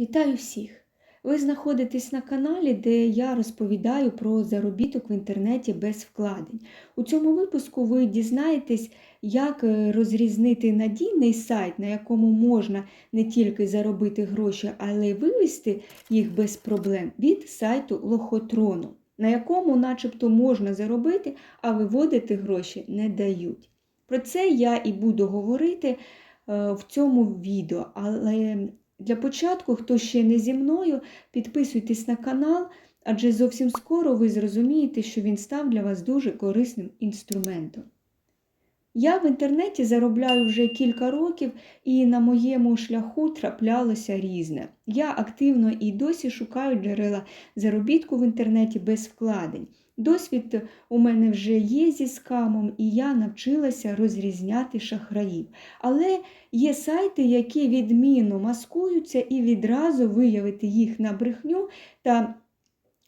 Вітаю всіх! Ви знаходитесь на каналі, де я розповідаю про заробіток в інтернеті без вкладень. У цьому випуску ви дізнаєтесь, як е, розрізнити надійний сайт, на якому можна не тільки заробити гроші, але й вивести їх без проблем від сайту Лохотрону, на якому начебто можна заробити, а виводити гроші не дають. Про це я і буду говорити е, в цьому відео. але для початку, хто ще не зі мною, підписуйтесь на канал, адже зовсім скоро ви зрозумієте, що він став для вас дуже корисним інструментом. Я в інтернеті заробляю вже кілька років, і на моєму шляху траплялося різне. Я активно і досі шукаю джерела заробітку в інтернеті без вкладень. Досвід у мене вже є зі скамом, і я навчилася розрізняти шахраїв. Але є сайти, які відмінно маскуються і відразу виявити їх на брехню, та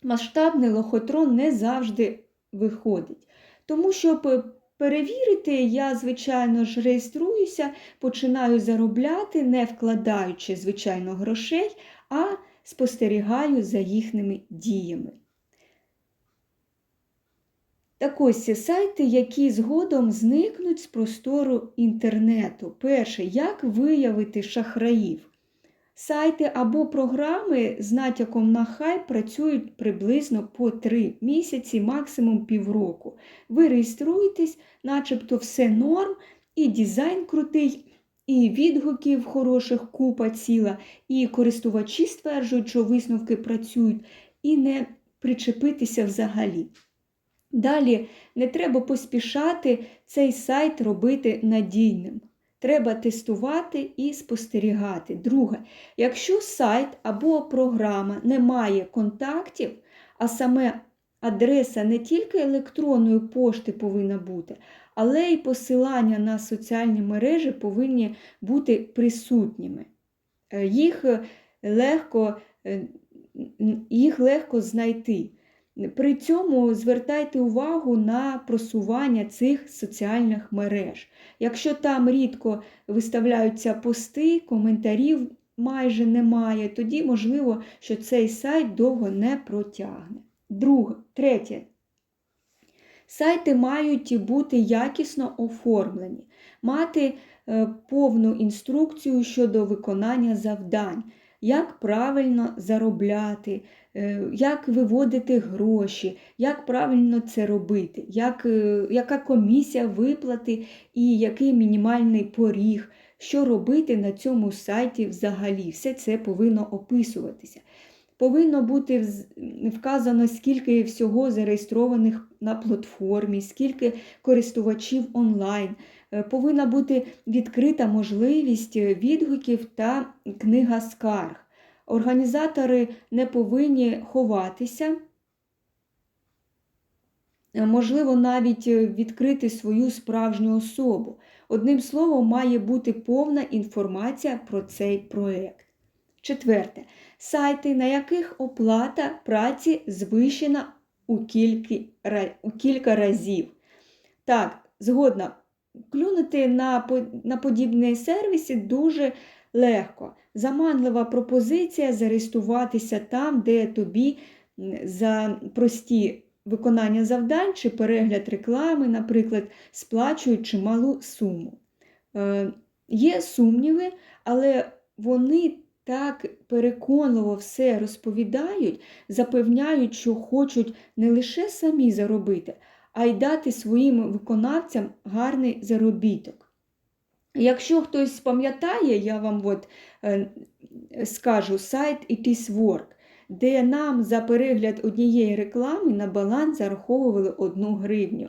масштабний лохотрон не завжди виходить. Тому, щоб перевірити, я, звичайно ж, реєструюся, починаю заробляти, не вкладаючи, звичайно, грошей, а спостерігаю за їхніми діями. Так ось сайти, які згодом зникнуть з простору інтернету. Перше, як виявити шахраїв? Сайти або програми з натяком на хай працюють приблизно по 3 місяці, максимум півроку. Ви реєструєтесь, начебто все норм, і дизайн крутий, і відгуків хороших купа ціла, і користувачі стверджують, що висновки працюють, і не причепитися взагалі. Далі не треба поспішати цей сайт робити надійним. Треба тестувати і спостерігати. Друге, якщо сайт або програма не має контактів, а саме адреса не тільки електронної пошти повинна бути, але й посилання на соціальні мережі повинні бути присутніми. Е, їх легко, е, їх легко знайти. При цьому звертайте увагу на просування цих соціальних мереж. Якщо там рідко виставляються пости, коментарів майже немає, тоді можливо, що цей сайт довго не протягне. Друге, третє. Сайти мають бути якісно оформлені, мати е, повну інструкцію щодо виконання завдань як правильно заробляти, е, як виводити гроші, як правильно це робити, як, е, яка комісія виплати і який мінімальний поріг, що робити на цьому сайті взагалі. Все це повинно описуватися. Повинно бути вказано, скільки всього зареєстрованих на платформі, скільки користувачів онлайн. Е, повинна бути відкрита можливість відгуків та книга скарг. Організатори не повинні ховатися, е, можливо, навіть відкрити свою справжню особу. Одним словом, має бути повна інформація про цей проєкт. Четверте. Сайти, на яких оплата праці звищена у кілька разів. Так, згодна, клюнути на на подібні сервіси дуже легко. Заманлива пропозиція зареєструватися там, де тобі за прості виконання завдань чи перегляд реклами, наприклад, сплачують чималу суму. Е, Є сумніви, але вони так переконливо все розповідають, запевняють, що хочуть не лише самі заробити, а й дати своїм виконавцям гарний заробіток. Якщо хтось пам'ятає, я вам от, е, скажу сайт It is Work, де нам за перегляд однієї реклами на баланс зараховували 1 гривню.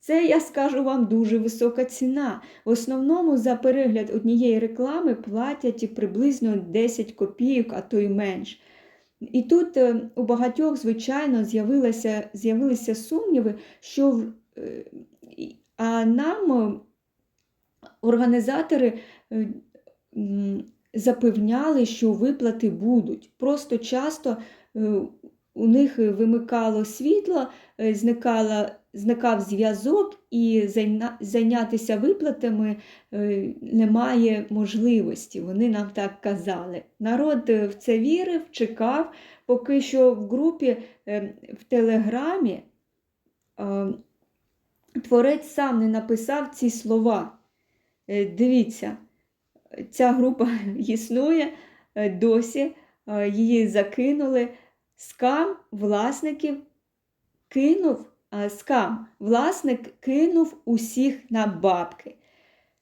Це, я скажу вам, дуже висока ціна. В основному за перегляд однієї реклами платять приблизно 10 копійок, а то й менш. І тут е, у багатьох, звичайно, з'явилися сумніви, що е, а нам е, організатори запевняли, що виплати будуть. Просто часто у них вимикало світло, е, зникала, зникав зв'язок, і зайнятися виплатами е, немає можливості. Вони нам так казали. Народ е, в це вірив, чекав, поки що в групі е, в Телеграмі е, творець сам не написав ці слова. Е, Дивіться, ця група існує е, досі, е, її закинули. Скам власників кинув, скам власник кинув усіх на бабки.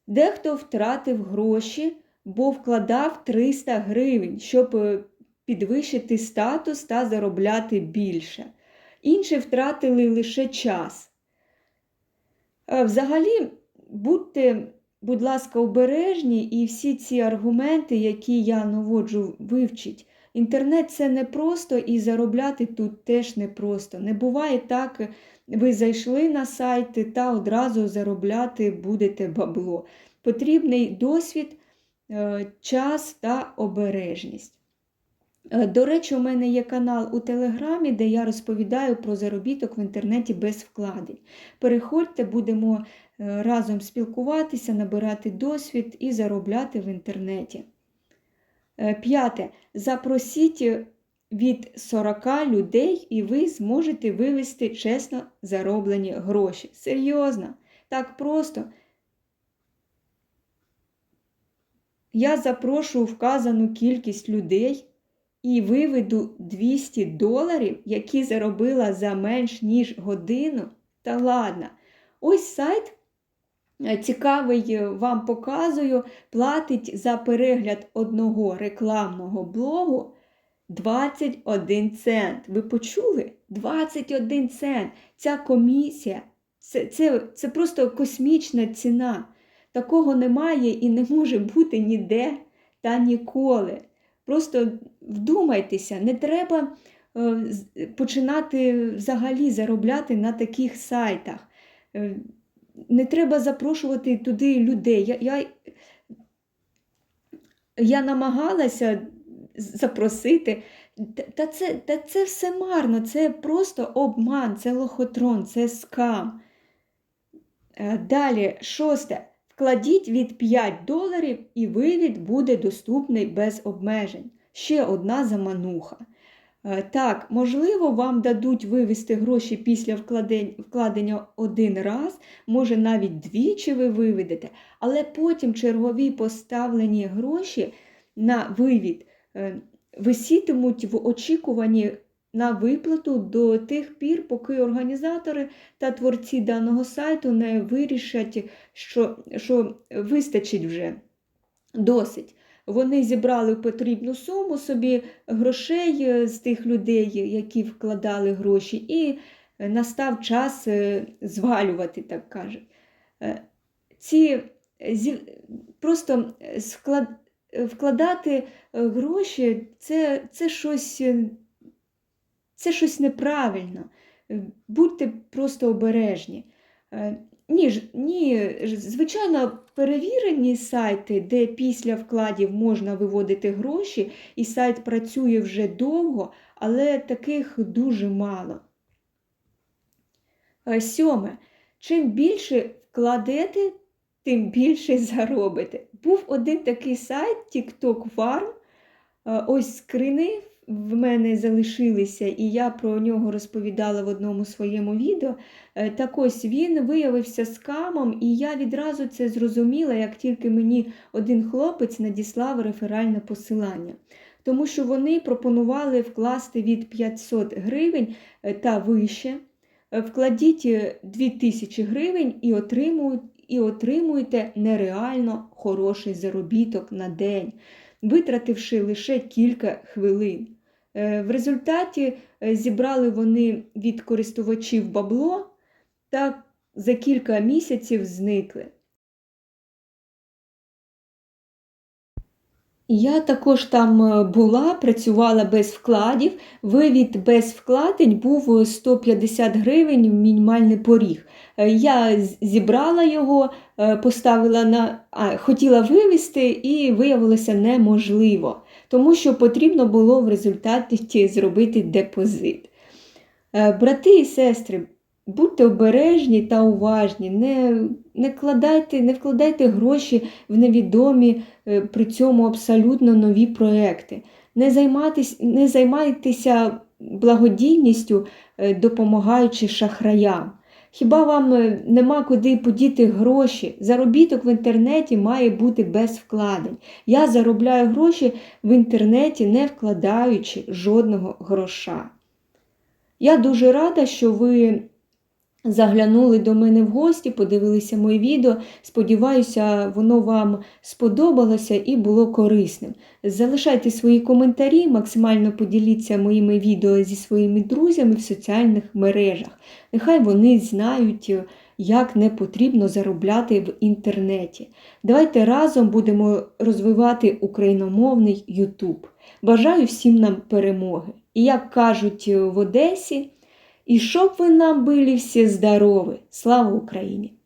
Дехто втратив гроші, бо вкладав 300 гривень, щоб е, підвищити статус та заробляти більше. Інші втратили лише час. Е, Взагалі, будьте, будь ласка, обережні і всі ці аргументи, які я наводжу, вивчіть. Інтернет це не просто і заробляти тут теж не просто. Не буває так, ви зайшли на сайти та одразу заробляти будете бабло. Потрібний досвід, е, час та обережність. Е, До речі, у мене є канал у Телеграмі, де я розповідаю про заробіток в інтернеті без вкладень. Переходьте, будемо е, разом спілкуватися, набирати досвід і заробляти в інтернеті. Е, П'яте. Запросіть від 40 людей, і ви зможете вивести чесно зароблені гроші. Серйозно, так просто. Я запрошу вказану кількість людей і виведу 200 доларів, які заробила за менш ніж годину. Та ладно. Ось сайт е, цікавий е, вам показую, платить за перегляд одного рекламного блогу 21 цент. Ви почули? 21 цент. Ця комісія це, це, це просто космічна ціна. Такого немає і не може бути ніде та ніколи. Просто вдумайтеся, не треба е, починати взагалі заробляти на таких сайтах. Не треба запрошувати туди людей. Я, я, я намагалася запросити. Та- Та це, та це все марно, це просто обман, це лохотрон, це скам. Е, Далі, шосте. Вкладіть від 5 доларів і вивід буде доступний без обмежень. Ще одна замануха. Е, Так, можливо, вам дадуть вивести гроші після вкладення один раз, може навіть двічі ви виведете, але потім чергові поставлені гроші на вивід е, висітимуть в очікуванні на виплату до тих пір, поки організатори та творці даного сайту не вирішать, що, що вистачить вже досить. Вони зібрали потрібну суму собі грошей е, з тих людей, які вкладали гроші, і е, настав час е, звалювати, так кажуть. Ці просто вкладати гроші це, це щось. це щось неправильно. Будьте просто обережні. Ні, ні, звичайно, перевірені сайти, де після вкладів можна виводити гроші, і сайт працює вже довго, але таких дуже мало. Е, Сьоме. Чим більше вкладете, тим більше заробите. Був один такий сайт TikTok Farm. Е, Ось скрини в мене залишилися, і я про нього розповідала в одному своєму відео. Е, Так ось він виявився скамом, і я відразу це зрозуміла, як тільки мені один хлопець надіслав реферальне посилання. Тому що вони пропонували вкласти від 500 гривень е, та вище. Е, Вкладіть е, 2000 гривень і отримують. І отримуєте нереально хороший заробіток на день, витративши лише кілька хвилин. Е, В результаті е, зібрали вони від користувачів бабло та за кілька місяців зникли. Я також там е, була, працювала без вкладів. Вивід без вкладень був 150 гривень мінімальний поріг. Я зібрала його, поставила на а, хотіла вивести і виявилося неможливо, тому що потрібно було в результаті зробити депозит. Е, Брати і сестри, будьте обережні та уважні, не, не, кладайте, не вкладайте гроші в невідомі е, при цьому абсолютно нові проекти. Не, займайтесь, не займайтеся благодійністю, е, допомагаючи шахраям. Хіба вам е, нема куди подіти гроші? Заробіток в інтернеті має бути без вкладень. Я заробляю гроші в інтернеті, не вкладаючи жодного гроша. Я дуже рада, що ви заглянули до мене в гості, подивилися моє відео. Сподіваюся, воно вам сподобалося і було корисним. Залишайте свої коментарі, максимально поділіться моїми відео зі своїми друзями в соціальних мережах. Нехай вони знають, як не потрібно заробляти в інтернеті. Давайте разом будемо розвивати україномовний YouTube. Бажаю всім нам перемоги. І як кажуть в Одесі, і щоб ви нам були всі здорові. Слава Україні!